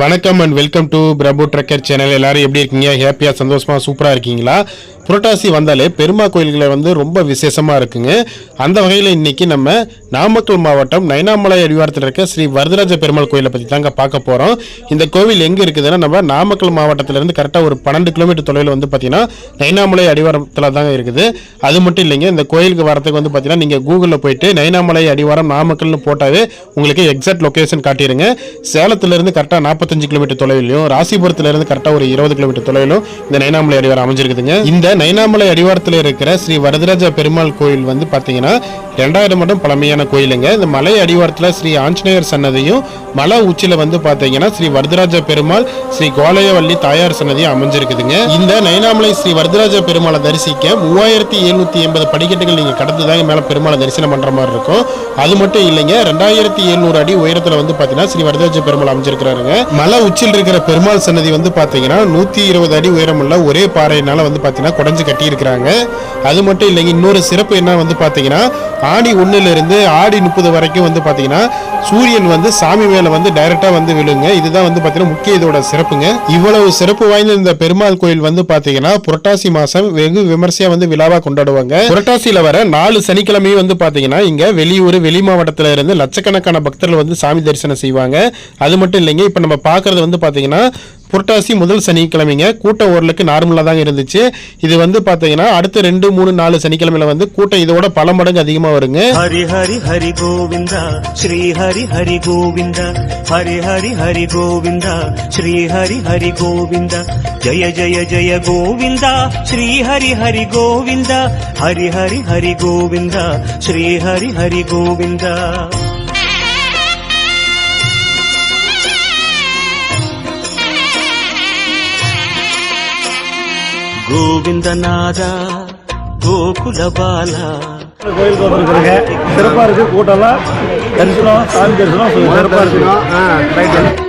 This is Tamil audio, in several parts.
வணக்கம் and welcome to Prabhu trekker channel எல்லாரும் எப்படி இருக்கீங்க? ஹாப்பியாக சந்தோஷமா சூப்பராக இருக்கீங்களா? புரட்டாசி வந்தாலே பெருமா கோயில்களை வந்து ரொம்ப விசேஷமாக இருக்குங்க. அந்த வகையில் இன்றைக்கி நம்ம நாமக்கல் மாவட்டம் நைனாமலை அடிவாரத்தில் இருக்க ஸ்ரீ வரதராஜ பெருமாள் கோயிலை பற்றி தாங்க பார்க்க போகிறோம் இந்த கோவில் எங்கே இருக்குதுன்னா நம்ம நாமக்கல் மாவட்டத்திலேருந்து கரெக்டாக ஒரு பன்னெண்டு கிலோமீட்டர் தொலைவில் வந்து பார்த்தீங்கன்னா நைனாமலை அடிவாரத்தில் தாங்க இருக்குது. அது மட்டும் இல்லைங்க இந்த கோயிலுக்கு வரதுக்கு வந்து பார்த்தீங்கன்னா நீங்கள் கூகுளில் போயிட்டு நைனாமலை அடிவாரம் நாமக்கல்னு போட்டாவே உங்களுக்கு எக்ஸாக்ட் லொக்கேஷன் காட்டிடுங்க. சேலத்திலேருந்து கரெக்டாக நாற்பத்தஞ்சு கிலோமீட்டர் தொலைவிலையும் ராசிபுரத்துலேருந்து கரெக்டாக ஒரு இருபது கிலோமீட்டர் தொலைவிலும் இந்த நைனாமலை அடிவாரம் அமைஞ்சிருக்குதுங்க. இந்த நைனாமலை அடிவாரத்தில் இருக்கிற ஸ்ரீ வரதராஜ பெருமாள் கோயில் வந்து பார்த்தீங்கன்னா ரெண்டாயிரம் மட்டும் பழமையான கோயிலுங்க. இந்த மலை அடிவாரத்தில் ஸ்ரீ ஆஞ்சநேயர் சன்னதியும் மலை உச்சியில் வந்து பார்த்தீங்கன்னா ஸ்ரீ வரதராஜ பெருமாள் ஸ்ரீ கோலயவல்லி தாயார் சன்னதியும் அமைஞ்சிருக்குதுங்க. இந்த நைனாமலை ஸ்ரீ வரதராஜ பெருமாளை தரிசிக்க மூவாயிரத்தி எழுநூற்றி எண்பது படிக்கட்டுகள் நீங்கள் கடந்து தாங்க மேலே பெருமாளை தரிசனம் பண்ணுற மாதிரி இருக்கும். அது மட்டும் இல்லைங்க ரெண்டாயிரத்தி எழுநூறு அடி உயரத்தில் வந்து பார்த்தீங்கன்னா ஸ்ரீ வரதராஜ பெருமாள் அமைஞ்சிருக்கிறாருங்க. மலை உச்சியில் இருக்கிற பெருமாள் சன்னதி வந்து பார்த்தீங்கன்னா நூற்றி இருபது அடி உயரமுள்ள ஒரே பாறையினால வந்து பார்த்தீங்கன்னா குடஞ்சு கட்டியிருக்கிறாங்க. அது மட்டும் இல்லைங்க இன்னொரு சிறப்பு என்ன வந்து பார்த்தீங்கன்னா ஆடி ஒன்றுலேருந்து ஆடி முப்பது வரைக்கும் வந்து பார்த்தீங்கன்னா சூரியன் வந்து சாமி மேலே வந்து டைரெக்டாக வந்து விழுங்க. இதுதான் வந்து பார்த்தீங்கன்னா முக்கிய இதோட சிறப்புங்க. இவ்வளவு சிறப்பு வாய்ந்த இந்த பெருமாள் கோயில் வந்து பார்த்தீங்கன்னா புரட்டாசி மாதம் வெகு விமர்சையாக வந்து விழாவாக கொண்டாடுவாங்க. புரட்டாசியில் வர நாலு சனிக்கிழமையும் வந்து பார்த்தீங்கன்னா இங்கே வெளியூர் வெளி மாவட்டத்தில் இருந்து லட்சக்கணக்கான பக்தர்கள் வந்து சாமி தரிசனம் செய்வாங்க. அது மட்டும் இல்லைங்க இப்போ நம்ம பார்க்கறது வந்து பார்த்தீங்கன்னா புரட்டாசி முதல் சனிக்கிழமைங்க. கூட்டம் ஓரளவுக்கு நார்மலாக தாங்க இருந்துச்சு. இது வந்து பார்த்தீங்கன்னா அடுத்த ரெண்டு மூணு நாலு சனிக்கிழமையில வந்து கூட்டம் இதோட பல மடங்கு அதிகமாக வருங்க. ஹரி ஹரி ஹரி கோவிந்தா ஸ்ரீ ஹரி ஹரி கோவிந்தா ஹரி ஹரி ஹரி கோவிந்தா ஸ்ரீ ஹரி ஹரி கோவிந்தா ஜய ஜய ஜய கோவிந்தா ஸ்ரீ ஹரி ஹரி கோவிந்தா ஹரி ஹரி ஹரி கோவிந்தா ஸ்ரீ ஹரி ஹரி கோவிந்தா. கோவிந்தநாதா கோகுலபாலா. கோயிலுக்கு வந்துருக்குறங்க சிறப்பாக இருக்கு கூட்டம்லாம் தரிசனம் சாமி தரிசனம் சிறப்பாக இருக்கு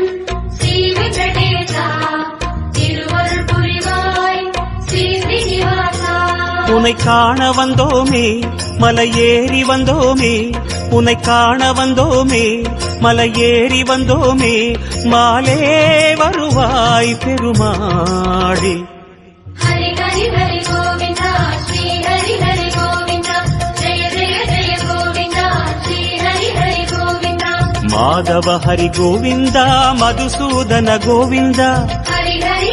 உனை காண வந்தோமே மலை ஏறி வந்தோமே உனை காண வந்தோமே மலை ஏறி வந்தோமே மாலே வருவாய் பெருமாடி ஹரி ஹரி ஹரி கோவிந்தா ஸ்ரீ ஹரி ஹரி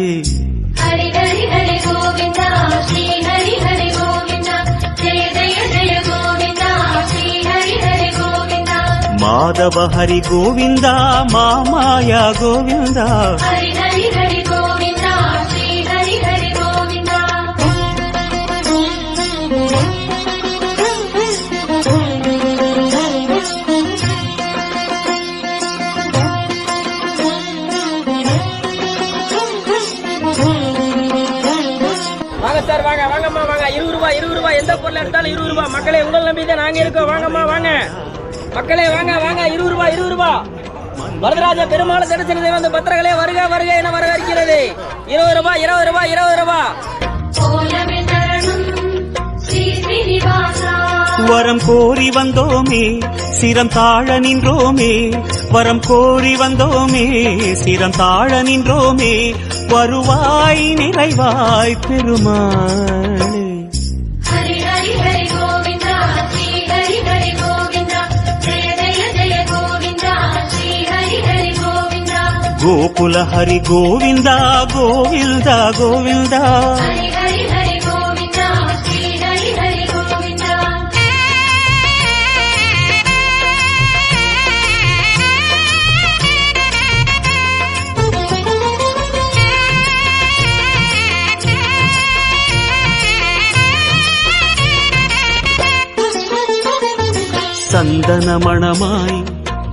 மாதவ ஹரி கோவிந்தா மாமாயா கோவிந்தா சார் வாங்க வாங்கம்மா வாங்க. இருபது ரூபாய் இருபது ரூபாய் எந்த பொருள் எடுத்தாலும் இருபது ரூபாய். மக்களே உங்கள் நம்பி தான் நாங்க இருக்கோம். வாங்கம்மா வாங்க. மக்களே வாங்க வாங்க இருபது ரூபாய் இருபது ரூபாய் வரதராஜ பெருமாள் தரிசனத்தை வந்து பத்திரங்களே வருக வருக என வரவேற்கிறது. இருபது ரூபாய் இருபது ரூபாய் இருபது ரூபாய் வரம் கோரி வந்தோமே சிரம் தாழ நின்றோமே. வரம் கோரி வந்தோமே சிரம் தாழ நின்றோமே. வருவாய் நிறைவாய் பெருமாளே. கோகுல ஹரி கோவிந்தா கோவிந்தா கோவிந்தா ஹரி ஹரி